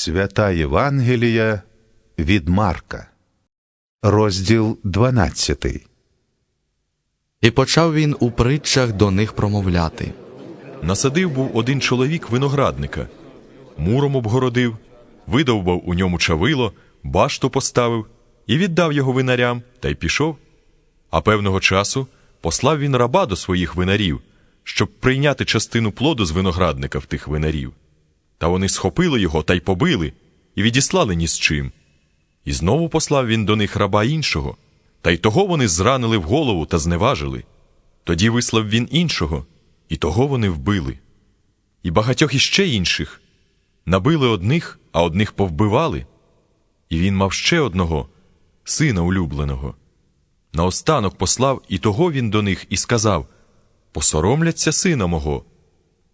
Свята Євангелія від Марка, розділ 12. І почав він у притчах до них промовляти. Насадив був один чоловік виноградника, муром обгородив, видовбав у ньому чавило, башту поставив і віддав його винарям, та й пішов. А певного часу послав він раба до своїх винарів, щоб прийняти частину плоду з виноградника в тих винарів. Та вони схопили його та й побили, і відіслали ні з чим. І знову послав він до них раба іншого, та й того вони зранили в голову та зневажили. Тоді вислав він іншого, і того вони вбили. І багатьох іще інших набили одних, а одних повбивали. І він мав ще одного, сина улюбленого. Наостанок послав і того він до них і сказав Посоромляться сина мого.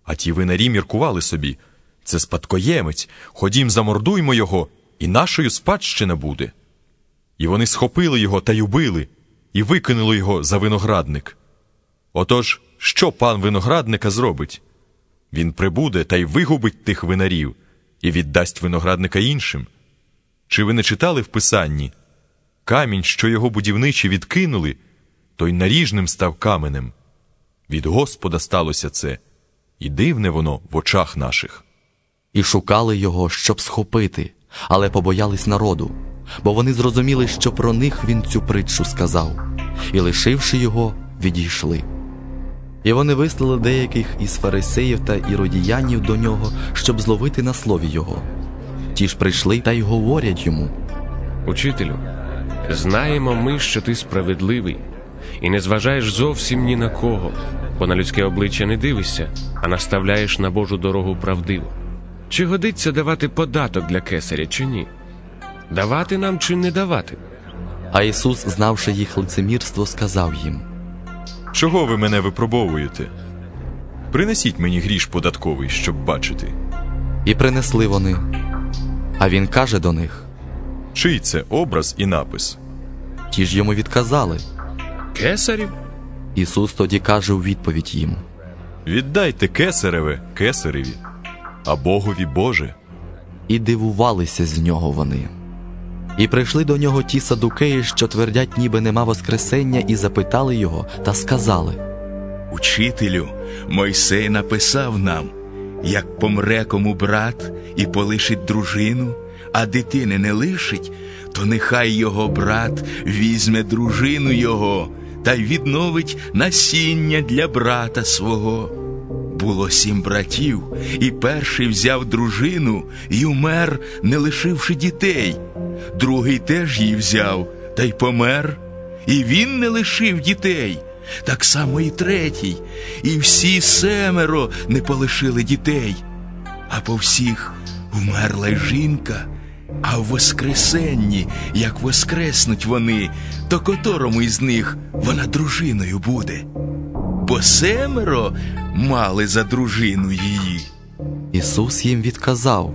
А ті винарі міркували собі це спадкоємець, ходім, замордуймо його, і нашою спадщина буде. І вони схопили його та й убили, і викинули його за виноградник. Отож, що пан виноградника зробить? Він прибуде та й вигубить тих винарів і віддасть виноградника іншим. Чи ви не читали в писанні? Камінь, що його будівничі відкинули, той наріжним став каменем. Від Господа сталося це, і дивне воно в очах наших. І шукали його, щоб схопити, але побоялись народу, бо вони зрозуміли, що про них він цю притчу сказав, і, лишивши його, відійшли. І вони вислали деяких із фарисеїв та іродіянів до нього, щоб зловити на слові його. Ті ж прийшли та й говорять йому. Учителю, знаємо ми, що ти справедливий, і не зважаєш зовсім ні на кого, бо на людське обличчя не дивишся, а наставляєш на Божу дорогу правдиво. Чи годиться давати податок для кесаря, чи ні? Давати нам чи не давати? А Ісус, знавши їх лицемірство, сказав їм. Чого ви мене випробовуєте? Принесіть мені гріш податковий, щоб бачити. І принесли вони. А він каже до них. Чий це образ і напис? Ті ж йому відказали. Кесарів? Ісус тоді каже у відповідь їм. Віддайте кесареве кесареві, а Богові Боже. І дивувалися з нього вони. І прийшли до нього ті садукеї, що твердять, ніби нема Воскресення, і запитали його та сказали. Учителю, Мойсей написав нам, як помре кому брат і полишить дружину, а дитини не лишить, то нехай його брат візьме дружину його та й відновить насіння для брата свого. Було сім братів, і перший взяв дружину й умер, не лишивши дітей. Другий теж її взяв та й помер, і він не лишив дітей. Так само і третій, і всі семеро не полишили дітей. А по всіх вмерла й жінка, а в Воскресенні, як воскреснуть вони, то которому із них вона дружиною буде. Бо семеро мали за дружину її. Ісус їм відказав.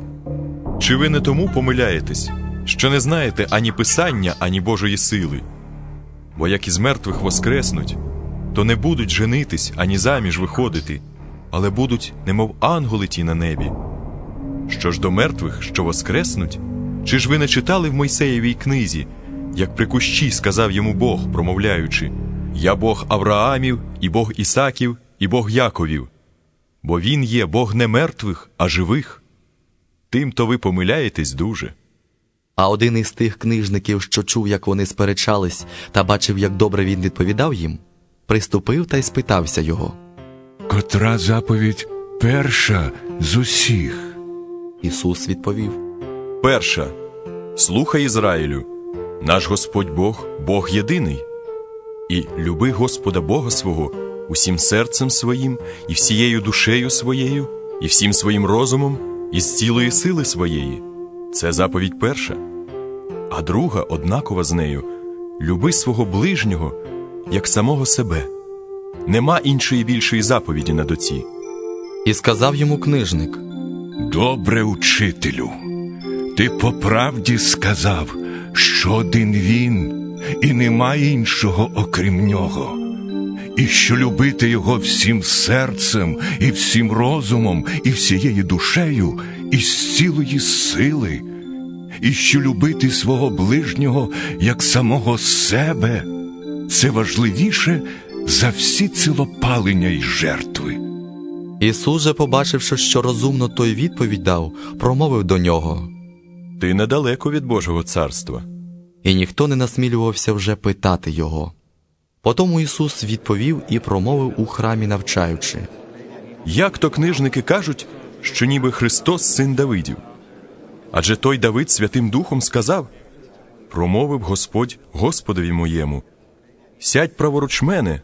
Чи ви не тому помиляєтесь, що не знаєте ані Писання, ані Божої сили? Бо як із мертвих воскреснуть, то не будуть женитись ані заміж виходити, але будуть, немов ангели ті на небі. Що ж до мертвих, що воскреснуть, чи ж ви не читали в Мойсеєвій книзі, як при кущі сказав йому Бог, промовляючи: Я Бог Авраамів, і Бог Ісаків, і Бог Яковів, бо Він є Бог не мертвих, а живих. Тим то ви помиляєтесь дуже. А один із тих книжників, що чув, як вони сперечались, та бачив, як добре він відповідав їм, приступив та й спитався його. Котра заповідь перша з усіх? Ісус відповів. Перша. Слухай Ізраїлю, наш Господь Бог, Бог єдиний. І люби Господа Бога свого усім серцем своїм, і всією душею своєю, і всім своїм розумом, і з цілої сили своєї. Це заповідь перша. А друга, однакова з нею, люби свого ближнього, як самого себе. Нема іншої більшої заповіді на доці. І сказав йому книжник. Добре, учителю. Ти по правді сказав, що один він, і нема іншого окрім нього. І що любити його всім серцем, і всім розумом, і всією душею, і з цілої сили, і що любити свого ближнього як самого себе, це важливіше за всі цілопалення й жертви. Ісус же, побачивши, що розумно той відповідь дав, промовив до нього, Ти недалеко від Божого царства. і ніхто не насмілювався вже питати його. Потому Ісус відповів і промовив у храмі, навчаючи. Як то книжники кажуть, що ніби Христос син Давидів? Адже той Давид Святим Духом сказав: промовив Господь Господові моєму: Сядь праворуч мене,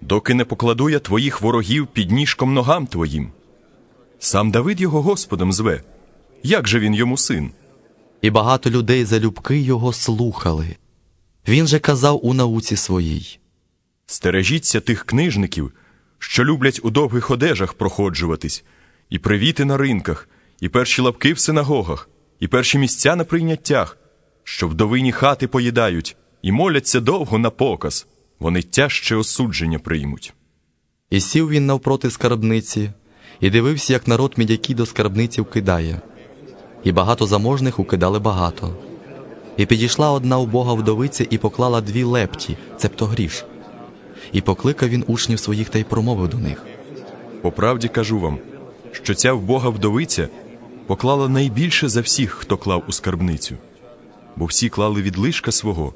доки не покладу я твоїх ворогів під ніжком ногам твоїм. Сам Давид його Господом зве. Як же він йому син? І багато людей залюбки його слухали. Він же казав у науці своїй. Стережіться тих книжників, що люблять у довгих одежах проходжуватись, і привіти на ринках, і перші лапки в синагогах, і перші місця на прийняттях, що вдовині хати поїдають, і моляться довго на показ, вони тяжче осудження приймуть. І сів він навпроти скарбниці, і дивився, як народ мідяки до скарбниці вкидає. І багато заможних укидали багато. І підійшла одна убога вдовиця і поклала дві лепті, цебто гріш. І покликав він учнів своїх та й промовив до них. По правді кажу вам, що ця вбога вдовиця поклала найбільше за всіх, хто клав у скарбницю, бо всі клали від лишка свого,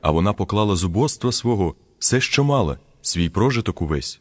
а вона поклала з свого все, що мала, свій прожиток увесь.